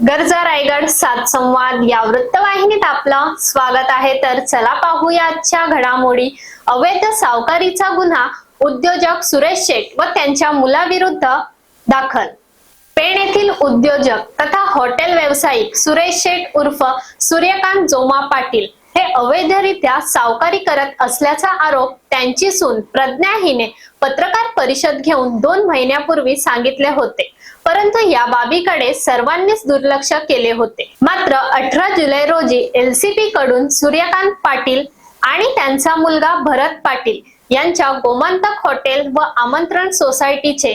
गरजा रायगड सात संवाद या वृत्तवाहिनीत आपलं स्वागत आहे. तर चला पाहूया आजच्या घडामोडी. अवैध सावकारीचा गुन्हा उद्योजक सुरेश शेठ व त्यांच्या मुलाविरुद्ध दाखल. पेण येथील उद्योजक तथा हॉटेल व्यावसायिक सुरेश शेठ उर्फ सूर्यकांत जोमा पाटील हे अवैधरित्या सावकारी करत असल्याचा आरोप त्यांची सून प्रज्ञा हिने पत्रकार परिषद घेऊन दोन महिन्यापूर्वी सांगितले होते. परंतु या बाबीकडे सर्वांनीच दुर्लक्ष केले होते. मात्र अठरा जुलै रोजी एलसीपी कडून सूर्यकांत पाटील आणि त्यांचा मुलगा भरत पाटील यांच्या गोमंतक हॉटेल व आमंत्रण सोसायटीचे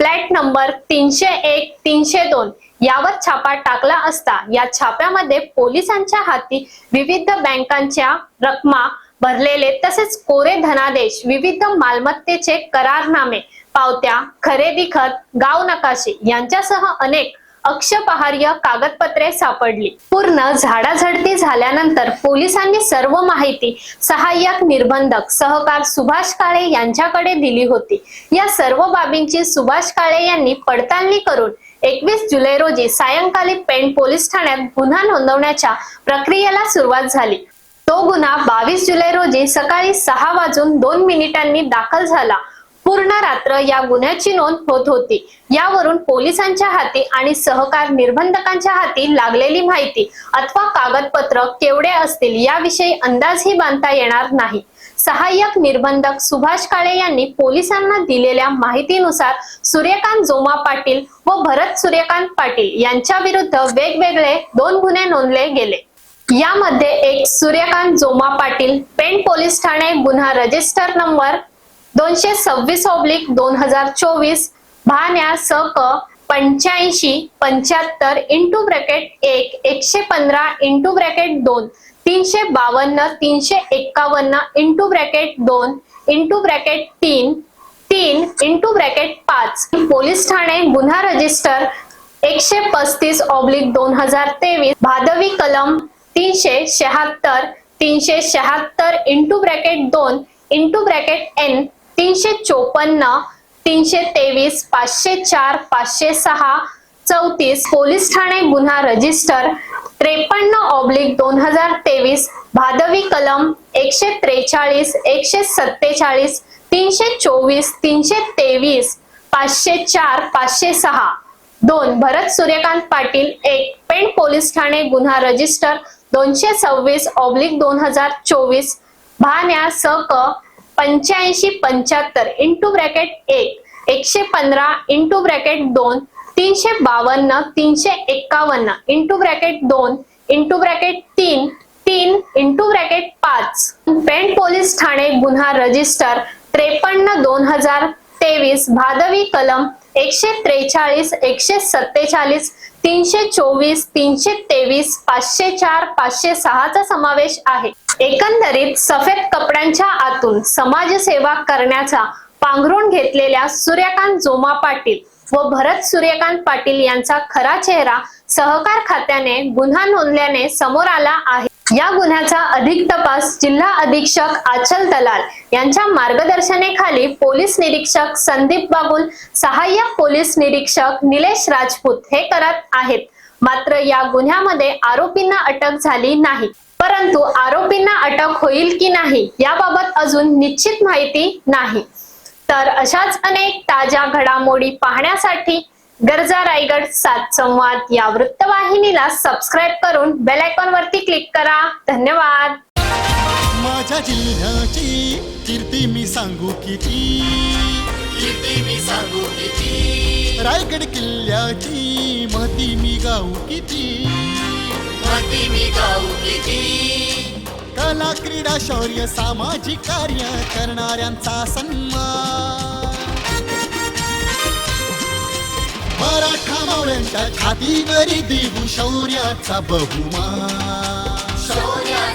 फ्लॅट नंबर तीनशे एक तीनशे दोन यावर छापा टाकला असता या छाप्यामध्ये पोलिसांच्या हाती विविध बँकांच्या रकमा भरलेले तसेच कोरे धनादेश विविध मालमत्तेचे करारनामे पावत्या खरेदी खत गाव नकाशे यांच्यासह अनेक अक्षपहार्य कागदपत्रे सापडली. पूर्ण झाडाझडती झाल्यानंतर पोलिसांनी सर्व माहिती सहाय्यक निर्बंधक सहकार सुभाष काळे यांच्याकडे दिली होती. या सर्व बाबींची सुभाष काळे यांनी पडताळणी करून एकवीस जुलै रोजी सायंकाळी पेण पोलीस ठाण्यात गुन्हा नोंदवण्याच्या प्रक्रियेला सुरुवात झाली. तो गुन्हा बावीस जुलै रोजी सकाळी सहा वाजून दोन मिनिटांनी दाखल झाला. पूर्ण रात्र या गुन्ह्याची नोंद होत होती. यावरून पोलिसांच्या हाती आणि सहकार निर्बंधकांच्या हाती लागलेली माहिती अथवा कागदपत्र केवढे असतील याविषयी अंदाजही बांधता येणार नाही. सहाय्यक निर्बंधक सुभाष काळे यांनी पोलिसांना दिलेल्या माहितीनुसार सूर्यकांत जोमा पाटील व भरत सूर्यकांत पाटील यांच्या विरुद्ध वेगवेगळे दोन गुन्हे नोंदले गेले. यामध्ये एक सूर्यकांत जोमा पाटील पेण पोलीस ठाणे गुन्हा रजिस्टर नंबर दोनशे सव्वीस ऑब्लिक दोन हजार चोवीस भान्या स क पंच्याऐंशी पंच्याहत्तर इंटू ब्रॅकेट एक एकशे पंधरा इंटू ब्रॅकेट दोन तीनशे बावन्न तीनशे एक्कावन्न इंटू ब्रॅकेट दोन इंटू ब्रॅकेट तीन तीन इंटू ब्रॅकेट पाच. पोलीस ठाणे गुन्हा रजिस्टर एकशे पस्तीस ऑब्लिक दोन हजार तेवीस भादवी कलम तीनशे शहात्तर तीनशे शहात्तर इंटू ब्रॅकेट दोन इंटू ब्रॅकेट एन तीनशे चोपन्न तीनशे तेवीस पाचशे चार पाचशे सहा चौतीस पोलीस ठाणे गुन्हा रजिस्टर त्रेपन्न ऑब्लिक दोन हजार तेवीस भादवी कलम एकशे त्रेचाळीस एकशे सत्तेचाळीस तीनशे चोवीस तीनशे तेवीस पाचशे चार पाचशे सहा. दोन भरत सूर्यकांत पाटील एक पेण पोलीस ठाणे गुन्हा रजिस्टर दोनशे सव्वीस ऑब्लिक दोन हजार चोवीस भान्या स क पंच्याऐंशी पंच्याहत्तर इंटू ब्रॅकेट एक एकशे पंधरा इंटू ब्रॅकेट दोन तीनशे बावन्न तीनशे एक्कावन्न इंटू ब्रॅकेट दोन इंटू ब्रॅकेट तीन तीन इंटू ब्रॅकेट पाच. पेंट पोलीस ठाणे गुन्हा रजिस्टर त्रेपन्न दोन हजार तेवीस भादवी कलम एकशे त्रेचाळीस एकशे सत्तेचाळीस तीनशे चोवीस तीनशे तेवीस पाचशे चार पाचशे सहाचा समावेश आहे. एकंदरीत सफेद कपड्यांच्या आतून समाजसेवा करण्याचा पांघरून घेतलेल्या सूर्यकांत जोमा पाटील व भरत सूर्यकांत पाटील यांचा खरा चेहरा सहकार खात्याने गुन्हा नोंदल्याने समोर आला आहे. या गुन्ह्याचा अधिक तपास जिल्हा अधीक्षक आचल दलाल यांच्या मार्गदर्शनेखाली पोलीस निरीक्षक संदीप बाबुल सहाय्यक पोलीस निरीक्षक निलेश राजपूत हे करत आहेत. मात्र या गुन्ह्यामध्ये आरोपींना अटक झाली नाही. परंतु आरोपींना अटक होईल की नाही याबाबत अजून निश्चित माहिती नाही. तर अशाच अनेक ताज्या घडामोडी पाहण्यासाठी गरजा रायगड सात संवाद या वृत्तवाहिनीला सबस्क्राईब करून बेल आयकॉन वरती क्लिक करा. धन्यवाद. माझ्या जिल्ह्याची कीर्ती मी सांगू किती? कीर्ती मी सांगू किती? रायगड किल्ल्याची महती मी गाऊ किती? महती मी गाऊ किती? कला क्रीडा शौर्य सामाजिक कार्य करणाऱ्यांचा सन्मान. शौर्याच्या मावळ्यांच्या छातीवरी देऊ शौर्याचा बहुमान.